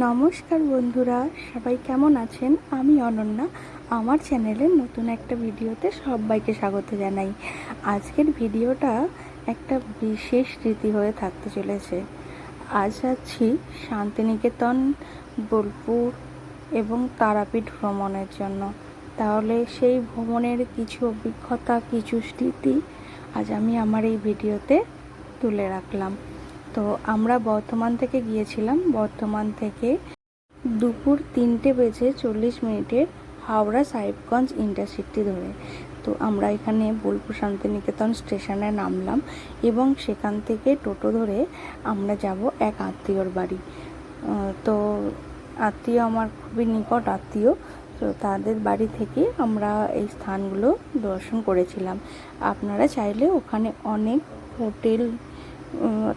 নমস্কার বন্ধুরা, সবাই কেমন আছেন? আমি অনন্যা, আমার চ্যানেলের নতুন একটা ভিডিওতে সবাইকে স্বাগত জানাই। আজকের ভিডিওটা একটা বিশেষ রীতি হয়ে থাকতে চলেছে। আজ যাচ্ছি শান্তিনিকেতন, বোলপুর এবং তারাপীঠ ভ্রমণের জন্য। তাহলে সেই ভ্রমণের কিছু অভিজ্ঞতা, কিছু স্মৃতি আজ আমি আমার এই ভিডিওতে তুলে রাখলাম। তো আমরা বর্ধমান থেকে গিয়েছিলাম। বর্ধমান থেকে দুপুর তিনটে বেজে চল্লিশ মিনিটের হাওড়া সাহেবগঞ্জ ইন্টারসিটি ধরে। তো আমরা এখানে বোলপুর শান্তিনিকেতন স্টেশনে নামলাম এবং সেখান থেকে টোটো ধরে আমরা যাব এক আত্মীয়র বাড়ি। তো আত্মীয় আমার খুবই নিকট আত্মীয়, তো তাদের বাড়ি থেকে আমরা এই স্থানগুলো দর্শন করেছিলাম। আপনারা চাইলে ওখানে অনেক হোটেল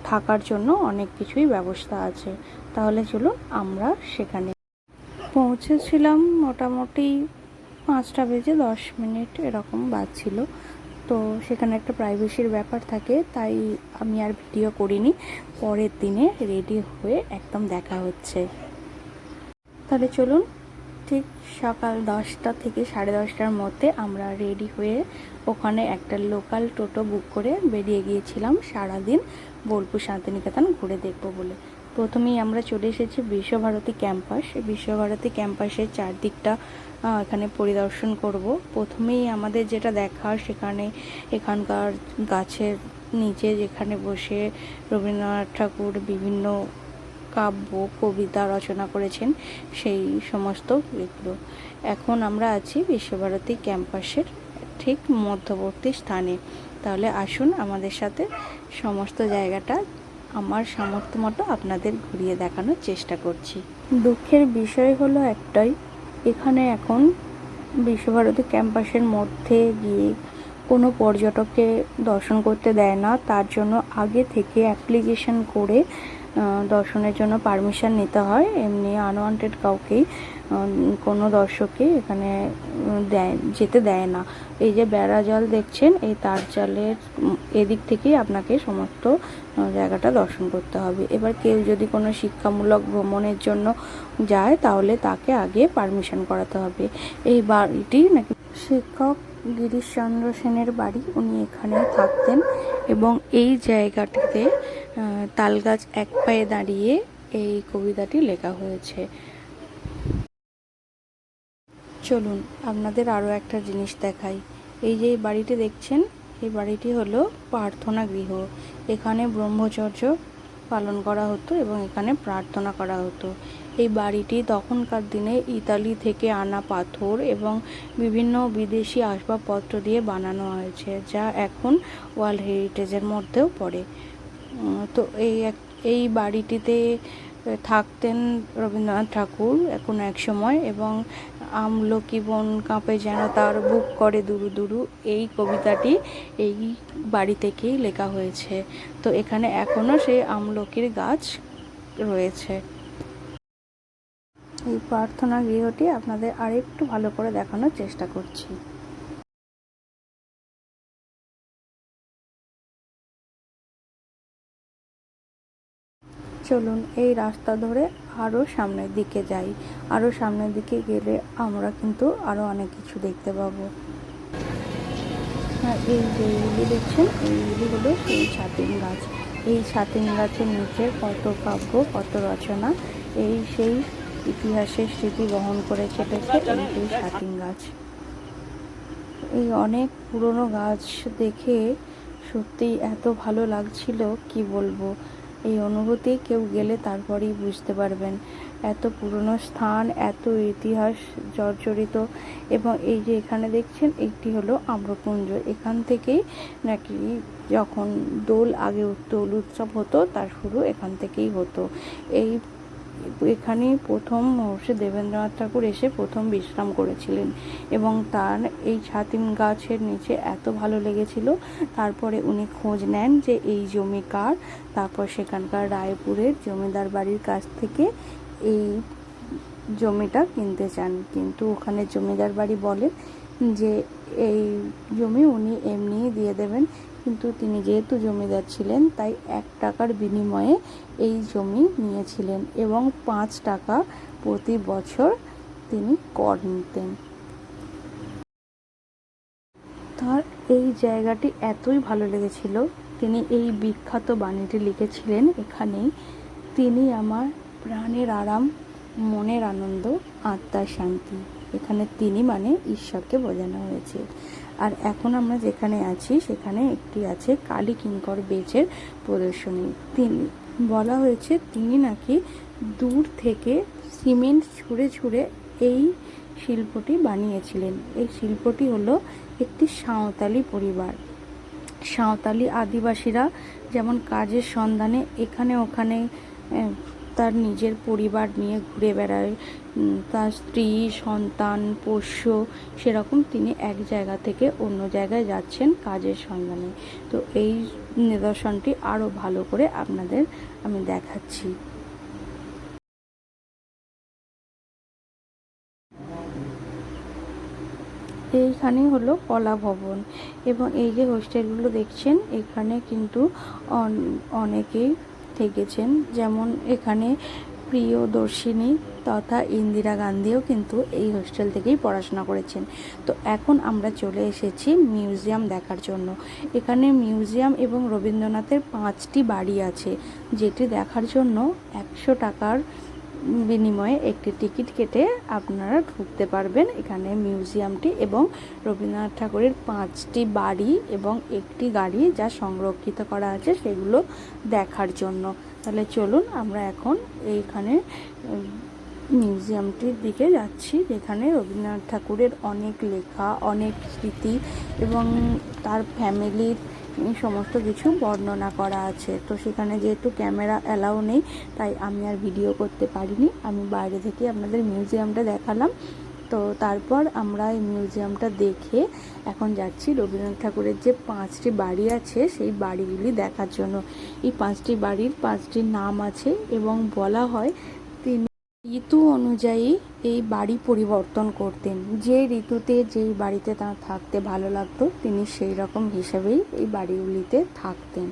থাকার জন্য অনেক কিছুই ব্যবস্থা আছে। তাহলে চলুন আমরা সেখানে পৌঁছেছিলাম মোটামুটি পাঁচটা বেজে দশ মিনিট এরকম বাজছিল তো সেখানে একটা প্রাইভেসির ব্যাপার থাকে, তাই আমি আর ভিডিও করিনি। পরের দিনে রেডি হয়ে একদম দেখা হচ্ছে। তাহলে চলুন ঠিক সকাল দশটা থেকে সাড়ে দশটার মধ্যে আমরা রেডি হয়ে ওখানে একটা লোকাল টোটো বুক করে বেরিয়ে গিয়েছিলাম সারাদিন বোলপুর শান্তিনিকেতন ঘুরে দেখব বলে। প্রথমেই আমরা চলে এসেছি বিশ্বভারতী ক্যাম্পাস। বিশ্বভারতী ক্যাম্পাসের চারদিকটা এখানে পরিদর্শন করব। প্রথমেই আমাদের যেটা দেখা সেখানে এখানকার গাছের নিচে যেখানে বসে রবীন্দ্রনাথ ঠাকুর বিভিন্ন কাব্য, কবিতা রচনা করেছেন সেই সমস্ত এগুলো। এখন আমরা আছি বিশ্বভারতী ক্যাম্পাসের ঠিক মধ্যবর্তী স্থানে। তাহলে আসুন আমাদের সাথে সমস্ত জায়গাটা আমার সামর্থ্য মতো আপনাদের ঘুরিয়ে দেখানোর চেষ্টা করছি। দুঃখের বিষয় হলো একটাই, এখানে এখন বিশ্বভারতী ক্যাম্পাসের মধ্যে গিয়ে কোনো পর্যটককে দর্শন করতে দেয় না, তার জন্য আগে থেকে অ্যাপ্লিকেশন করে দর্শনের জন্য পারমিশন নিতে হয়। এমনি আনওয়ান্টেড কাউকেই কোনো দর্শককে এখানে দেয়, যেতে দেয় না। এই যে বেড়া জল দেখছেন, এই তার জলের এদিক থেকেই আপনাকে সমস্ত জায়গাটা দর্শন করতে হবে। এবার কেউ যদি কোনো শিক্ষামূলক ভ্রমণের জন্য যায়, তাহলে তাকে আগে পারমিশন করাতে হবে। এই বাড়িটি নাকি শিক্ষক গিরিশচন্দ্র সেনের বাড়ি। উনি এখানে থাকতেন এবং এই জায়গাটিতে তালগাছ এক পায়ে দাঁড়িয়ে এই কবিতাটি লেখা হয়েছে। চলুন, আপনাদের আরও একটা জিনিস দেখাই। এই যে বাড়িটি দেখছেন, এই বাড়িটি হলো প্রার্থনা গৃহ। এখানে ব্রহ্মচর্য পালন করা হতো এবং এখানে প্রার্থনা করা হতো। এই বাড়িটি তখনকার দিনে ইতালি থেকে আনা পাথর এবং বিভিন্ন বিদেশি আসবাবপত্র দিয়ে বানানো হয়েছে, যা এখন ওয়ার্ল্ড হেরিটেজের মধ্যেও পড়ে। তো এই এক- এই বাড়িটিতে থাকতেন রবীন্দ্রনাথ ঠাকুর এখন এক সময় এবং আমলকি বন কাঁপে যেন তার বুক করে দুরু দুরু, এই কবিতাটি এই বাড়ি থেকেই লেখা হয়েছে। তো এখানে এখনও সেই আমলকির গাছ রয়েছে। এই প্রার্থনা গৃহটি আপনাদের আরেকটু ভালো করে দেখানোর চেষ্টা করছি। চলুন এই রাস্তা ধরে আরও সামনের দিকে যাই। আরও সামনের দিকে গেলে আমরা কিন্তু আরও অনেক কিছু দেখতে পাবো। হ্যাঁ এই যে এইগুলি দেখছেন এইগুলি হলো সেই ছাতিম গাছ। এই ছাতিম গাছের নিচে কত কাব্য, কত রচনা, এই সেই ইতিহাসের স্মৃতি বহন করে চলেছে এই সেই গাছ। এই অনেক পুরনো গাছ দেখে সত্যিই এত ভালো লাগছিল, কি বলব? এই অনুভূতি কেউ গেলে তারপরেই বুঝতে পারবেন। এত পুরনো স্থান, এত ইতিহাস জর্জরিত, এবং এই যে এখানে দেখছেন, একটি হলো আম্রপুঞ্জ এখান থেকেই নাকি যখন দোল আগে দোল উৎসব হতো, তার শুরু এখান থেকেই হতো। এই এখানে প্রথম মহর্ষি দেবেন্দ্রনাথ ঠাকুর এসে প্রথম বিশ্রাম করেছিলেন এবং তার এই ছাতিম গাছের নিচে এত ভালো লেগেছিল। তারপরে উনি খোঁজ নেন যে এই জমি কার। তারপর সেখানকার রায়পুরের জমিদার বাড়ির কাছ থেকে এই জমিটা কিনতে চান। কিন্তু ওখানে জমিদার বাড়ি বলে যে এই জমি উনি এমনিই দিয়ে দেবেন। কিন্তু তিনি যেহেতু জমিদার ছিলেন, তাই এক টাকার বিনিময়ে এই জমি নিয়েছিলেন এবং পাঁচ টাকা প্রতি বছর তিনি কর নিতেন। তার এই জায়গাটি এতই ভালো লেগেছিল, তিনি এই বিখ্যাত বাণীটি লিখেছিলেন এখানেই, তিনি আমার প্রাণের আরাম, মনের আনন্দ, আত্মার শান্তি। এখানে তিনি মানে ঈশ্বরকে বোঝানো হয়েছে। আর এখন আমরা যেখানে আছি, সেখানে একটি আছে কালী কিঙ্কর বেচের প্রদর্শনী। তিনি, বলা হয়েছে তিনি নাকি দূর থেকে সিমেন্ট ছুঁড়ে ছুঁড়ে এই শিল্পটি বানিয়েছিলেন। এই শিল্পটি হলো একটি সাঁওতালি পরিবার। সাঁওতালি আদিবাসীরা যেমন কাজের সন্ধানে এখানে ওখানে তার নিজের পরিবার নিয়ে ঘুরে বেড়ায় তার স্ত্রী, সন্তান, পোষ্য সেরকম তিনি এক জায়গা থেকে অন্য জায়গায় যাচ্ছেন কাজের সন্ধানে। তো এই নিদর্শনটি আরও ভালো করে আপনাদের আমি দেখাচ্ছি। এইখানে হলো কলা ভবন এবং এই যে হোস্টেলগুলো দেখছেন, এখানে কিন্তু অন- অনেকেই থেকেছেন। যেমন এখানে প্রিয়দর্শিনী তথা ইন্দিরা গান্ধীও কিন্তু এই হোস্টেল থেকেই পড়াশোনা করেছেন। তো এখন আমরা চলে এসেছি মিউজিয়াম দেখার জন্য। এখানে মিউজিয়াম এবং রবীন্দ্রনাথের পাঁচটি বাড়ি আছে, যেটি দেখার জন্য একশো টাকার বিনিময়ে একটি টিকিট কেটে আপনারা ঢুকতে পারবেন এখানে মিউজিয়ামটি এবং রবীন্দ্রনাথ ঠাকুরের পাঁচটি বাড়ি এবং একটি গাড়ি যা সংরক্ষিত করা আছে সেগুলো দেখার জন্য। তাহলে চলুন আমরা এখন এইখানে মিউজিয়ামটির দিকে যাচ্ছি, যেখানে রবীন্দ্রনাথ ঠাকুরের অনেক লেখা, অনেক স্মৃতি এবং তার ফ্যামিলির সমস্ত কিছু বর্ণনা করা আছে। তো সেখানে যেহেতু ক্যামেরা অ্যালাউ নেই, তাই আমি আর ভিডিও করতে পারিনি। আমি বাইরে থেকে আপনাদের মিউজিয়ামটা দেখালাম। তো তারপর আমরা এই মিউজিয়ামটা দেখে এখন যাচ্ছি রবীন্দ্রনাথ ঠাকুরের যে পাঁচটি বাড়ি আছে, সেই বাড়িগুলি দেখার জন্য। এই পাঁচটি বাড়ির পাঁচটি নাম আছে এবং বলা হয় তিনি ঋতু অনুযায়ী এই বাড়ি পরিবর্তন করতেন। যে ঋতুতে যেই বাড়িতে তার থাকতে ভালো লাগতো, তিনি সেই রকম হিসেবেই এই বাড়িগুলিতে থাকতেন।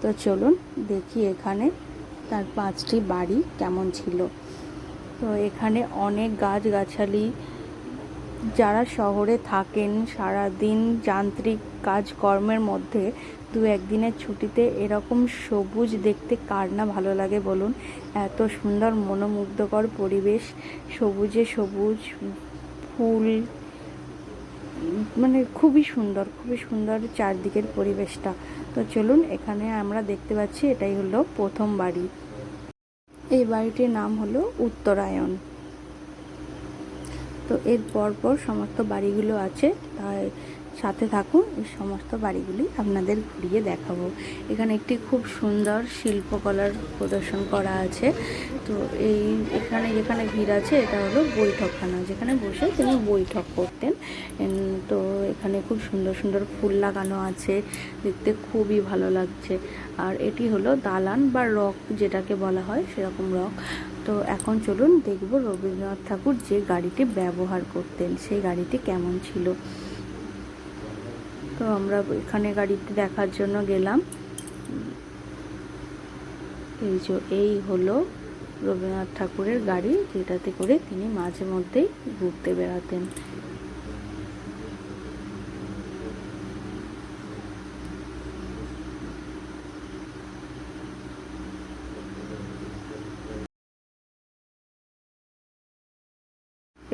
তো চলুন দেখি এখানে তার পাঁচটি বাড়ি কেমন ছিল। তো এখানে অনেক গাছগাছালি যারা শহরে থাকেন সারা দিন যান্ত্রিক কাজকর্মের মধ্যে, দু একদিনের ছুটিতে এরকম সবুজ দেখতে কার না ভালো লাগে বলুন? এত সুন্দর মনোমুগ্ধকর পরিবেশ, সবুজে সবুজ ফুল মানে খুবই সুন্দর খুবই সুন্দর চারদিকের পরিবেশটা। তো চলুন, এখানে আমরা দেখতে পাচ্ছি এটাই হলো প্রথম বাড়ি। এই বাড়িটির নাম হলো উত্তরায়ণ। তো এর পরপর সমস্ত বাড়িগুলো আছে, তাই সাথে থাকুন, এই সমস্ত বাড়িগুলি আপনাদের ঘুরিয়ে দেখাবো। এখানে একটি খুব সুন্দর শিল্পকলার প্রদর্শন করা আছে। তো এই এখানে যেখানে ভিড় আছে, এটা হলো বৈঠকখানা, যেখানে বসে তিনি বৈঠক করতেন। তো এখানে খুব সুন্দর সুন্দর ফুল লাগানো আছে, দেখতে খুবই ভালো লাগছে। আর এটি হলো দালান বা রক যেটাকে বলা হয়, সেরকম রক। তো এখন চলুন দেখব রবীন্দ্রনাথ ঠাকুর যে গাড়িটি ব্যবহার করতেন, সেই গাড়িটি কেমন ছিল। তো আমরা এখানে গাড়িটি দেখার জন্য গেলাম। এই যে, এই হলো রবীন্দ্রনাথ ঠাকুরের গাড়ি, যেটাতে করে তিনি মাঝে মধ্যেই ঘুরতে বেড়াতেন।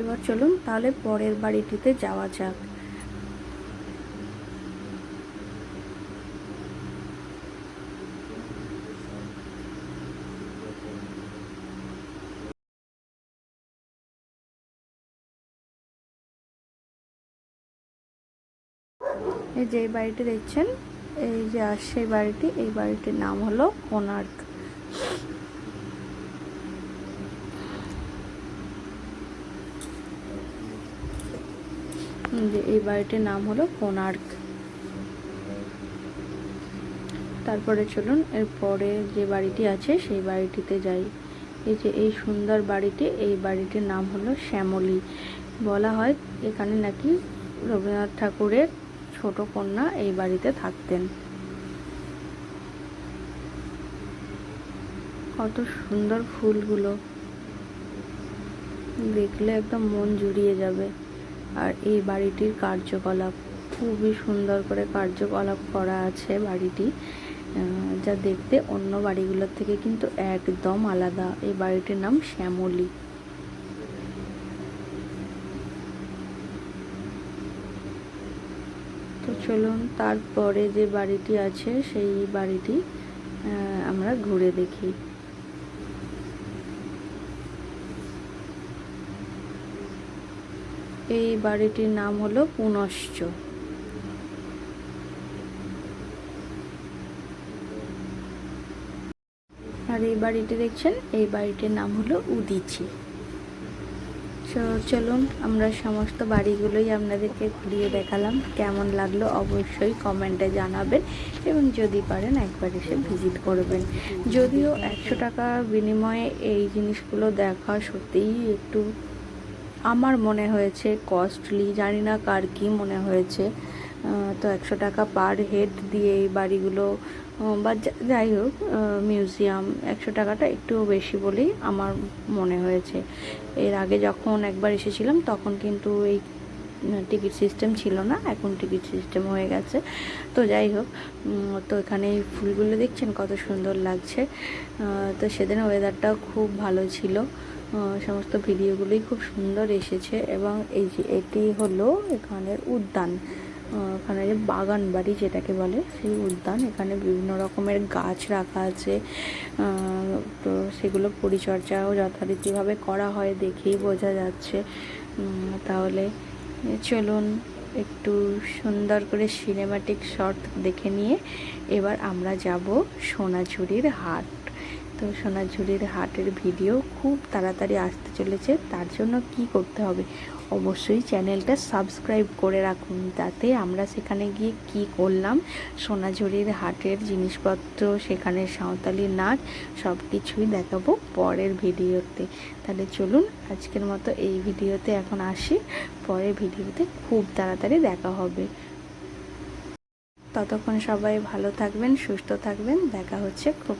এবার চলুন তাহলে পরের বাড়িটিতে যাওয়া যাক। এই যে বাড়িটি দেখছেন, এই যে এই বাড়িটি, এই বাড়িটির নাম হলো কোনার্ক যে এই বাড়িটির নাম হলো কোনার্ক তারপরে চলুন, এরপরে যে বাড়িটি আছে সেই বাড়িটিতে যাই। এই যে এই সুন্দর বাড়িটি, এই বাড়িটির নাম হলো শ্যামলী। বলা হয় এখানে নাকি রবীন্দ্রনাথ ঠাকুরের ছোট কন্যা এই বাড়িতে থাকতেন। কত সুন্দর ফুলগুলো। দেখলে একদম মন জুড়িয়ে যাবে। আর এই বাড়িটির কার্যকলাপ, খুবই সুন্দর করে কার্যকলাপ করা আছে বাড়িটি। যা দেখতে অন্য বাড়িগুলোর থেকে কিন্তু একদম আলাদা। এই বাড়িটির নাম শ্যামলী। তো চলুন তারপরে যে বাড়িটি আছে, সেই বাড়িটি আমরা ঘুরে দেখি। এই বাড়িটির নাম হলো পুনশ্চ। আর এই বাড়িটি দেখছেন, এই বাড়িটির নাম হলো উদিচি। চলুন, আমরা সমস্ত বাড়িগুলোই আপনাদেরকে ঘুরিয়ে দেখালাম। কেমন লাগল অবশ্যই কমেন্টে জানাবেন এবং যদি পারেন একবার এসে ভিজিট করবেন। যদিও একশো টাকা বিনিময়ে এই জিনিসগুলো দেখা সত্যিই একটু আমার মনে হয়েছে কস্টলি জানি না কার কী মনে হয়েছে। তো একশো টাকা পার হেড দিয়ে এই বাড়িগুলো বা যাই হোক মিউজিয়াম একশো টাকাটা একটু বেশি বলেই আমার মনে হয়েছে। এর আগে যখন একবার এসেছিলাম, তখন কিন্তু এই টিকিট সিস্টেম ছিল না, এখন টিকিট সিস্টেম হয়ে গেছে। তো যাই হোক তো এখানে এই ফুলগুলো দেখছেন কত সুন্দর লাগছে। তো সেদিন ওয়েদারটাও খুব ভালো ছিল। সমস্ত ভিডিওগুলোই খুব সুন্দর এসেছে এবং এই যে এটি হলো এখানের উদ্যান। ওখানে যে বাগান বাড়ি যেটাকে বলে, সেই উদ্যান। এখানে বিভিন্ন রকমের গাছ রাখা আছে। তো সেগুলো পরিচর্যাও যথারীতিভাবে করা হয় দেখেই বোঝা যাচ্ছে। তাহলে চলুন একটু সুন্দর করে সিনেমাটিক শট দেখে নিয়ে এবার আমরা যাব সোনাঝুরির হাট। তো সোনাঝুরির হাটের ভিডিও খুব তাড়াতাড়ি আসতে চলেছে, তার জন্য কি করতে হবে? অবশ্যই চ্যানেলটা সাবস্ক্রাইব করে রাখুন, যাতে আমরা সেখানে গিয়ে কি করলাম? সোনাঝুরির হাটের জিনিসপত্র, সেখানে সাঁওতালি নাচ সব কিছুই দেখাবো পরের ভিডিওতে। তাহলে চলুন আজকের মতো এই ভিডিওতে এখন আসি, পরের ভিডিওতে খুব তাড়াতাড়ি দেখা হবে। ততক্ষণ সবাই ভালো থাকবেন, সুস্থ থাকবেন, দেখা হচ্ছে খুব।